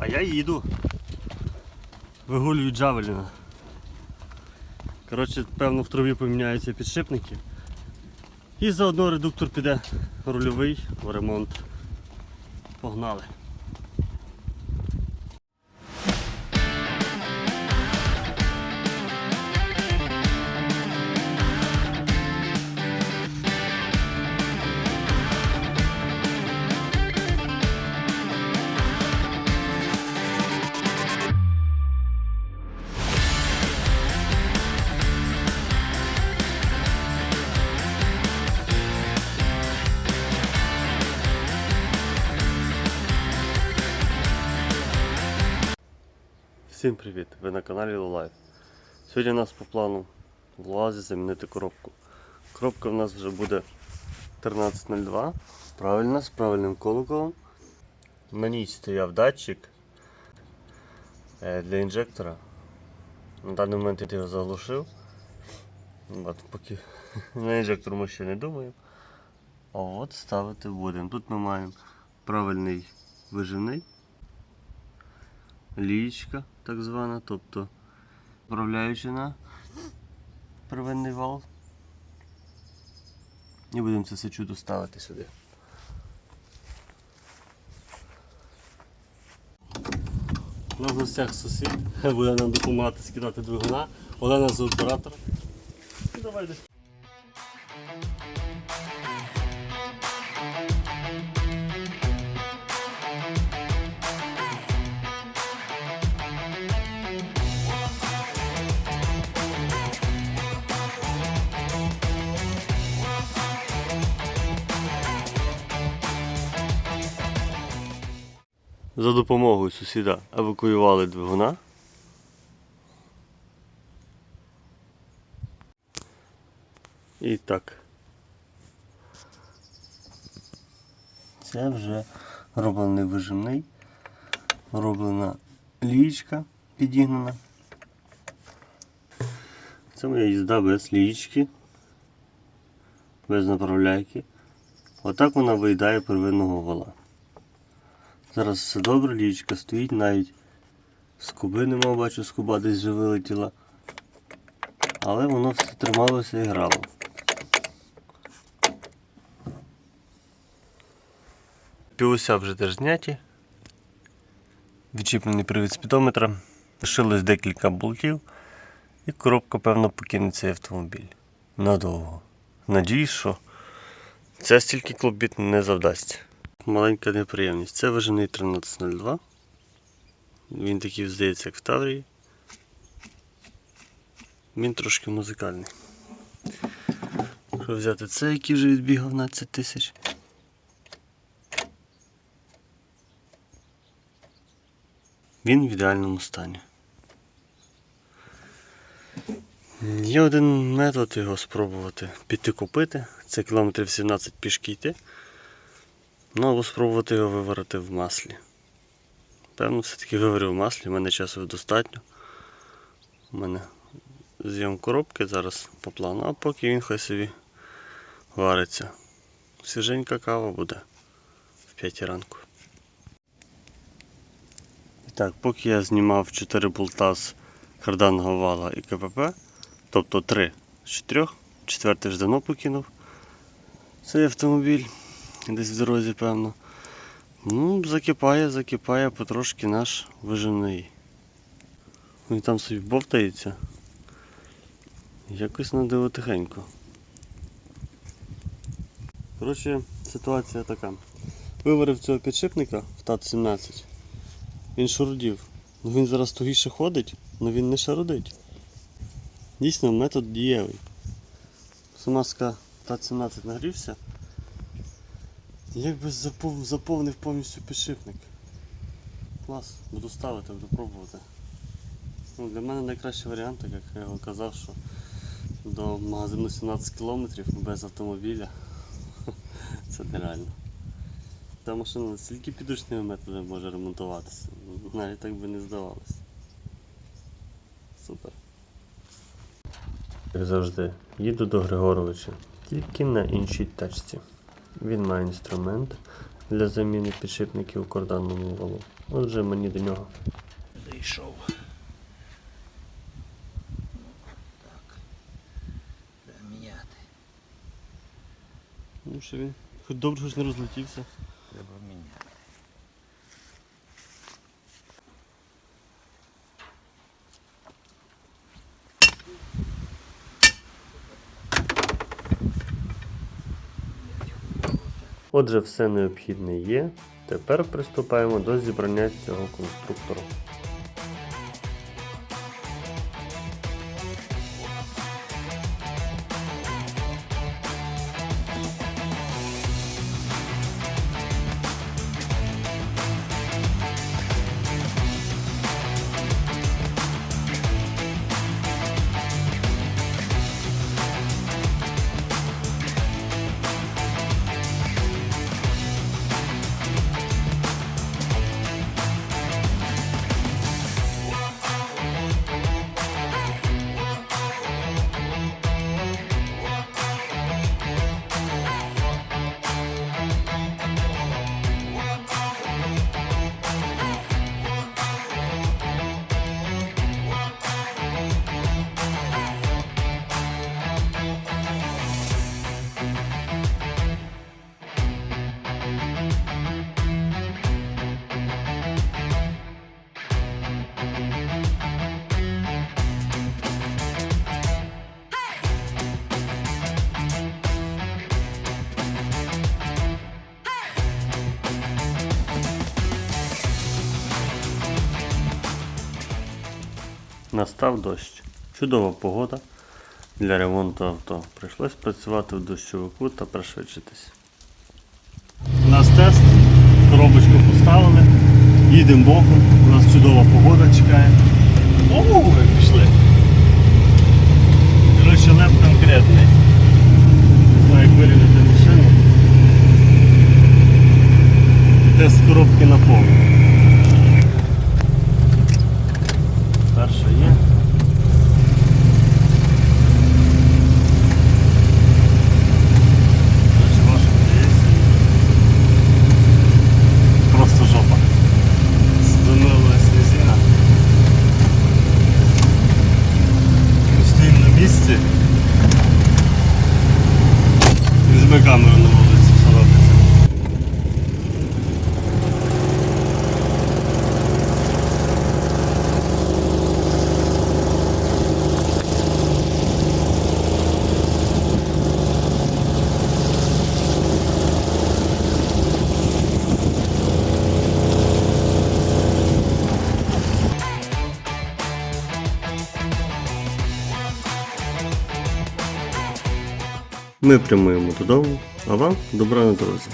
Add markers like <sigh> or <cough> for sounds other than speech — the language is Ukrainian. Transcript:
А я їду. Вигулюю Джавеліна. Коротше, певно в траві поміняються підшипники. І заодно редуктор піде рульовий в ремонт. Погнали. Всім привіт! Ви на каналі Лолайф. Сьогодні у нас по плану в Луазі замінити коробку. Коробка в нас вже буде 1302. Правильно, з правильним колоколом. На ній стояв датчик е, для інжектора. На даний момент я його заглушив. От, поки <laughs> на інжектор ми ще не думаємо. А от ставити будемо. Тут ми маємо правильний виживний лієчка так звана, тобто вправляючи на первинний вал. І будемо це все чудо ставити сюди. У нас в гостях сусід буде нам допомагати скидати двигуна. Олена з оператора. Ну, Давай десь. За допомогою сусіда евакуювали двигуна. І так. Це вже роблений вижимний, роблена лієчка підігнана. Це моя їзда без лієчки, без направляйки. Отак вона виїдає первинного вала. Зараз все добре, лічка стоїть, навіть скуби нема, бачу, скуба десь вже вилетіла. Але воно все трималося і грало. Півуся вже теж зняті. Відчіплений привід спідометра. Лишилось декілька болтів. І коробка, певно, покине цей автомобіль. Надовго. Надіюсь, що це стільки клопіт не завдасться. Маленька неприємність. Це вижений 1302. Він такий, здається, як в Таврії. Він трошки музикальний. Якщо взяти цей, який вже відбігав 12 тисяч. Він в ідеальному стані. Є один метод його спробувати піти купити. Це кілометрів 17 пішки йти. Ну або спробувати його виварити в маслі. Певно, все-таки виварю в маслі, в мене часу достатньо. У мене зйом коробки зараз по плану, а поки він хай собі вариться. Свіженька кава буде в 5 ранку. І так, поки я знімав 4 болта з карданного вала і КПП, тобто 3 з 4, четвертий ж давно покинув цей автомобіль десь в дорозі, певно. Ну, закипає, закипає потрошки наш вижений. Він там собі бовтається. Якось надиво тихенько. Коротше, ситуація така. Виварив цього підшипника в ТАТ-17. Він шарудів. Ну він зараз тугіше ходить, але він не шарудить. Дійсно, метод дієвий. Смазка ТАТ-17 нагрівся. Якби запов... заповнив повністю підшипник. Клас, буду ставити, буду пробувати. Ну, для мене найкращий варіант, як я його казав, що до магазину 17 кілометрів без автомобіля. <laughs> Це нереально. Та машина настільки підручними методами може ремонтуватися. Навіть так би не здавалося. Супер. Як завжди, їду до Григоровича, тільки на іншій тачці. Він має інструмент для заміни підшипників у корданному валу. Отже, мені до нього. Зайшов. Так. Заміняти. міняти. Ну що він. Хоч добре, хоч не розлетівся. Треба міняти. Отже, все необхідне є. Тепер приступаємо до зібрання цього конструктору. Настав дощ. Чудова погода для ремонту авто. Прийшлось працювати в дощовику та пришвидшитись. У нас тест, коробочку поставили, їдемо боком, у нас чудова погода чекає. О, пішли. Коротше, леп конкретний. Не знаю, як вирівняти машину. Тест коробки на Ми прямуємо додому, а вам добра на дорозі.